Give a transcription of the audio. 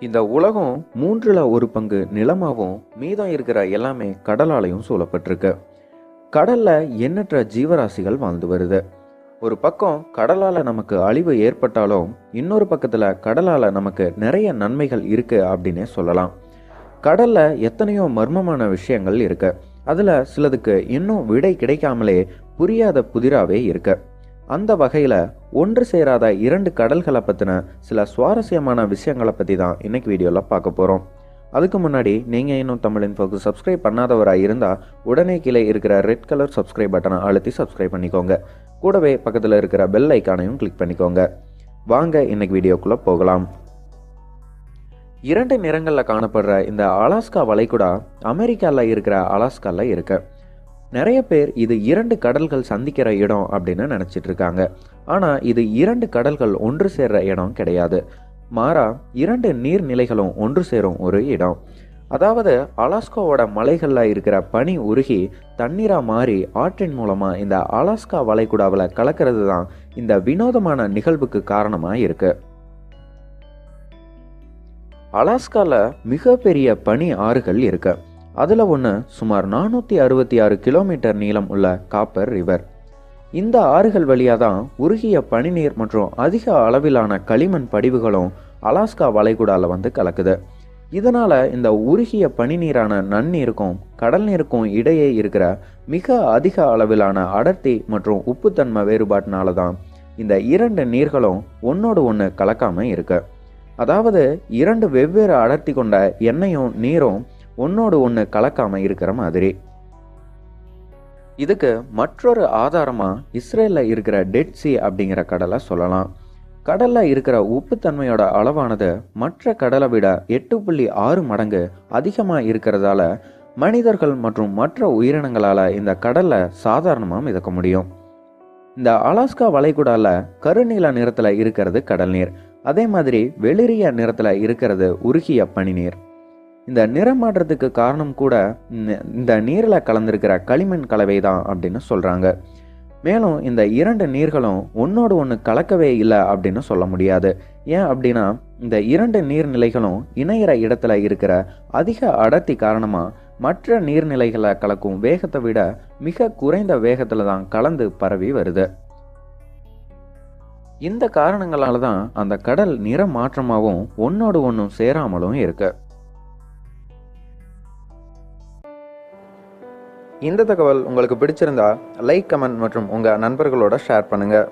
இந்த உலகம் மூன்றில் ஒரு பங்கு நிலமாகவும் மீதம் இருக்கிற எல்லாமே கடலாலையும் சூழப்பட்டிருக்கு. கடல்ல எண்ணற்ற ஜீவராசிகள் வாழ்ந்து வருது. ஒரு பக்கம் கடலால நமக்கு அழிவு ஏற்பட்டாலும் இன்னொரு பக்கத்துல கடலால நமக்கு நிறைய நன்மைகள் இருக்கு அப்படின்னே சொல்லலாம். கடல்ல எத்தனையோ மர்மமான விஷயங்கள் இருக்கு. அதுல சிலதுக்கு இன்னும் விடை கிடைக்காமலே புரியாத புதிராவே இருக்கு. அந்த வகையில் ஒன்று சேராத இரண்டு கடல்களை பற்றின சில சுவாரஸ்யமான விஷயங்களை பற்றி தான் இன்னைக்கு வீடியோவில் பார்க்க போகிறோம் அதுக்கு முன்னாடி நீங்கள் இன்னும் தமிழ் இன்ஃபோக்கு சப்ஸ்கிரைப் பண்ணாதவராக இருந்தால் உடனே கீழே இருக்கிற ரெட் கலர் சப்ஸ்கிரைப் பட்டனை அழுத்தி சப்ஸ்கிரைப் பண்ணிக்கோங்க. கூடவே பக்கத்தில் இருக்கிற பெல் ஐக்கானையும் கிளிக் பண்ணிக்கோங்க. வாங்க இன்னைக்கு வீடியோக்குள்ளே போகலாம். இரண்டு நிறங்களில் காணப்படுற இந்த அலாஸ்கா வளைகுடா அமெரிக்காவில் இருக்கிற அலாஸ்காவில் இருக்குது நிறைய பேர் இது இரண்டு கடல்கள் சந்திக்கிற இடம் அப்படின்னு நினச்சிட்டு இருக்காங்க ஆனால் இது இரண்டு கடல்கள் ஒன்று சேர்ற இடம் கிடையாது. மாறா இரண்டு நீர்நிலைகளும் ஒன்று சேரும் ஒரு இடம். அதாவது அலாஸ்காவோட மலைகளில் இருக்கிற பனி உருகி தண்ணீராக மாறி ஆற்றின் மூலமாக இந்த அலாஸ்கா வளைகுடாவில் கலக்கிறது தான் இந்த வினோதமான நிகழ்வுக்கு காரணமாக இருக்கு. அலாஸ்காவில் மிகப்பெரிய பனி ஆறுகள் இருக்குது அதில் ஒன்று சுமார் நானூற்றி அறுபத்தி ஆறு கிலோமீட்டர் நீளம் உள்ள காப்பர் ரிவர் இந்த ஆறுகள் வழியாக தான் உருகிய பனிநீர் மற்றும் அதிக அளவிலான களிமண் படிவுகளும் அலாஸ்கா வளைகுடாவில் வந்து கலக்குது. இதனால் இந்த உருகிய பனிநீரான நன்னீருக்கும் கடல் நீருக்கும் இடையே இருக்கிற மிக அதிக அளவிலான அடர்த்தி மற்றும் உப்புத்தன்மை வேறுபாட்டினால தான் இந்த இரண்டு நீர்களும் ஒன்னோடு ஒன்று கலக்காமல் இருக்கு. அதாவது இரண்டு வெவ்வேறு அடர்த்தி கொண்ட எண்ணெயும் நீரும் ஒன்னோடு ஒன்று கலக்காமல் இருக்கிற மாதிரி. இதுக்கு மற்றொரு ஆதாரமாக இஸ்ரேலில் இருக்கிற டெட் சி அப்படிங்கிற கடலை சொல்லலாம். கடலில் இருக்கிற உப்புத்தன்மையோட அளவானது மற்ற கடலை விட எட்டு புள்ளி ஆறு மடங்கு அதிகமாக இருக்கிறதால மனிதர்கள் மற்றும் மற்ற உயிரினங்களால் இந்த கடலை சாதாரணமாக மிதக்க முடியும். இந்த அலாஸ்கா வளைகுடாவில் கருநீல நிறத்தில் இருக்கிறது கடல் நீர். அதே மாதிரி வெளிரிய நிறத்தில் இருக்கிறது உருகிய பனிநீர். இந்த நிறம் மாற்றத்துக்கு காரணம் கூட இந்த- இந்த நீரில் கலந்திருக்கிற களிமண் கலவை தான் அப்படின்னு சொல்கிறாங்க மேலும் இந்த இரண்டு நீர்களும் ஒன்னோடு ஒன்று கலக்கவே இல்லை அப்படின்னு சொல்ல முடியாது. ஏன் அப்படின்னா இந்த இரண்டு நீர்நிலைகளும் இணையிற இடத்துல இருக்கிற அதிக அடர்த்தி காரணமாக மற்ற நீர்நிலைகளை கலக்கும் வேகத்தை விட மிக குறைந்த வேகத்தில் தான் கலந்து பரவி வருது. இந்த காரணங்களால தான் அந்த கடல் நிற மாற்றமாகவும் ஒன்னோடு ஒன்றும் சேராமலும் இருக்குது இந்த தகவல் உங்களுக்கு பிடிச்சிருந்தா லைக் கமெண்ட் மற்றும் உங்கள் நண்பர்களோட ஷேர் பண்ணுங்கள்